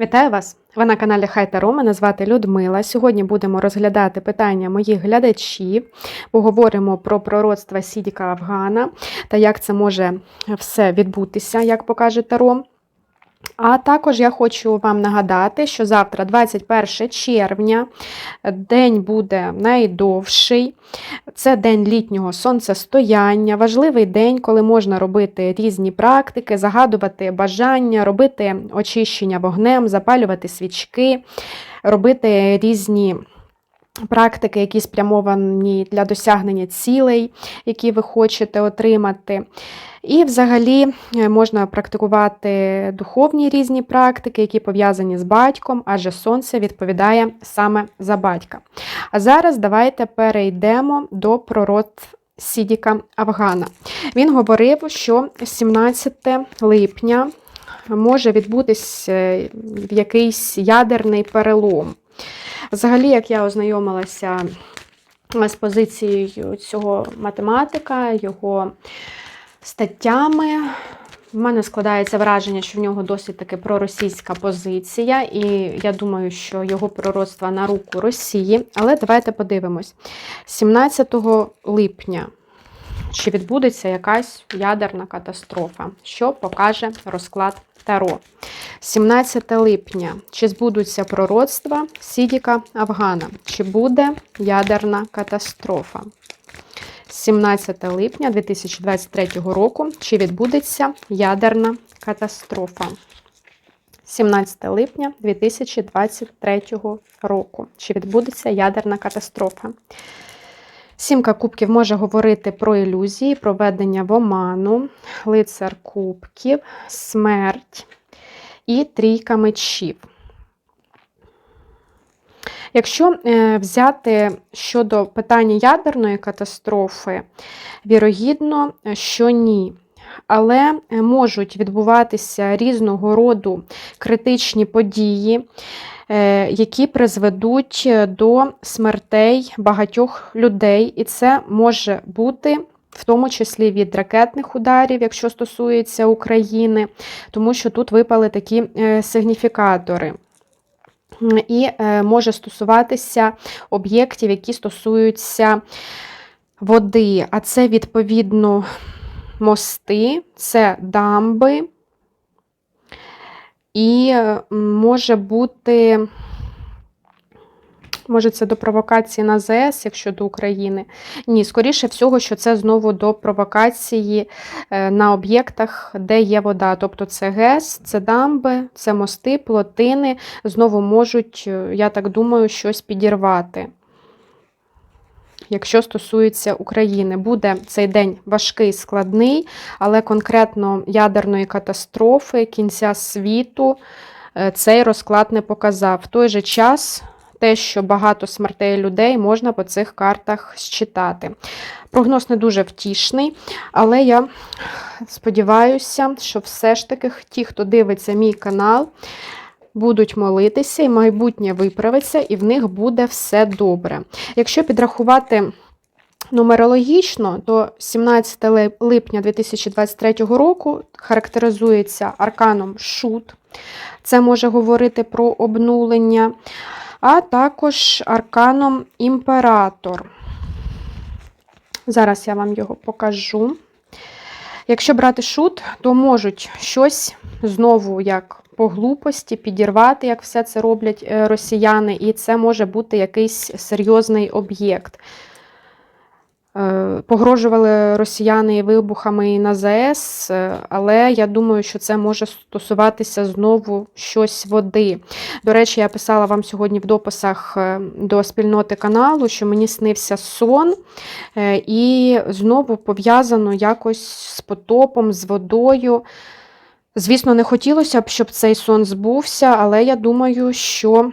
Вітаю вас! Ви на каналі Хай Таро. Мене звати Людмила. Сьогодні будемо розглядати питання моїх глядачів. Поговоримо про пророцтва Сідіка Афгана та як це може все відбутися, як покаже Таро. А також я хочу вам нагадати, що завтра, 21 червня, день буде найдовший. Це день літнього сонцестояння, важливий день, коли можна робити різні практики, загадувати бажання, робити очищення вогнем, запалювати свічки, робити різні. Практики, які спрямовані для досягнення цілей, які ви хочете отримати. І взагалі е, можна практикувати духовні різні практики, які пов'язані з батьком, адже сонце відповідає саме за батька. А зараз давайте перейдемо до пророцтв Сідіка Афгана. Він говорив, що 17 липня може відбутися е, якийсь ядерний перелом. Взагалі, як я ознайомилася з позицією цього математика, його статтями, в мене складається враження, що в нього досить таки проросійська позиція, і я думаю, що його пророцтва на руку Росії. Але давайте подивимось: 17 липня. Чи відбудеться якась ядерна катастрофа, що покаже розклад Таро. 17 липня. Чи збудуться пророцтва Сідіка Афгана? Чи буде ядерна катастрофа? 17 липня 2023 року. Чи відбудеться ядерна катастрофа? 17 липня 2023 року. Чи відбудеться ядерна катастрофа? Сімка кубків може говорити про ілюзії, про ведення в оману, лицар кубків, смерть і трійка мечів. Якщо е, взяти щодо питання ядерної катастрофи, вірогідно, що ні. Але е, можуть відбуватися різного роду критичні події, е, які призведуть до смертей багатьох людей, і це може бути. В тому числі від ракетних ударів, якщо стосується України, тому що тут випали такі сигніфікатори і е, може стосуватися об'єктів, які стосуються води. А це, відповідно, мости, це дамби, і е, може бути. Може, це до провокації на ЗС, якщо до України. Ні, скоріше всього, що це знову до провокації е, на об'єктах, де є вода. Тобто це ГЕС, це дамби, це мости, плотини. Знову можуть, е, я так думаю, щось підірвати. Якщо стосується України, буде цей день важкий, складний, але конкретно ядерної катастрофи, кінця світу е, цей розклад не показав. В той же час те, що багато смертей людей можна по цих картах считати. Прогноз не дуже втішний, але я сподіваюся, що все ж таки ті, хто дивиться мій канал, будуть молитися, і майбутнє виправиться, і в них буде все добре. Якщо підрахувати. Нумерологічно, то 17 липня 2023 року характеризується арканом Шут. Це може говорити про обнулення а також арканом імператор. Зараз я вам його покажу. Якщо брати шут, то можуть щось знову як по глупості підірвати, як все це роблять е, росіяни, і це може бути якийсь серйозний об'єкт. Е, погрожували росіяни вибухами на ЗАЕС, е, але я думаю, що це може стосуватися знову щось води. До речі, я писала вам сьогодні в дописах е, до спільноти каналу, що мені снився сон, і знову пов'язано якось з потопом, з водою. Звісно, не хотілося б, щоб цей сон збувся, але я думаю, що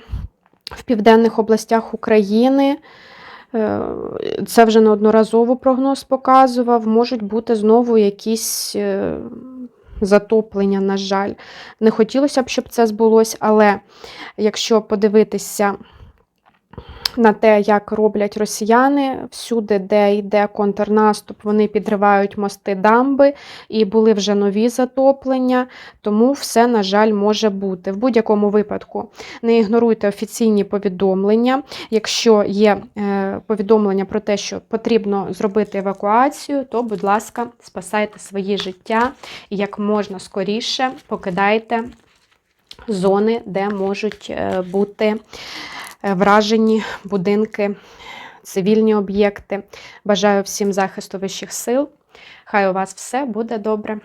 в південних областях України. Е, це вже неодноразово прогноз показував, можуть бути знову якісь е, затоплення, на жаль. Не хотілося б, щоб це збулося, але якщо подивитися на те, як роблять росіяни. Всюди, де йде контрнаступ, вони підривають мости дамби, і були вже нові затоплення, тому все, на жаль, може бути. В будь-якому випадку не ігноруйте офіційні повідомлення. Якщо є е, повідомлення про те, що потрібно зробити евакуацію, то, будь ласка, спасайте свої життя і як можна скоріше покидайте зони, де можуть е, бути вражені будинки, цивільні об'єкти. Бажаю всім захисту вищих сил. Хай у вас все буде добре.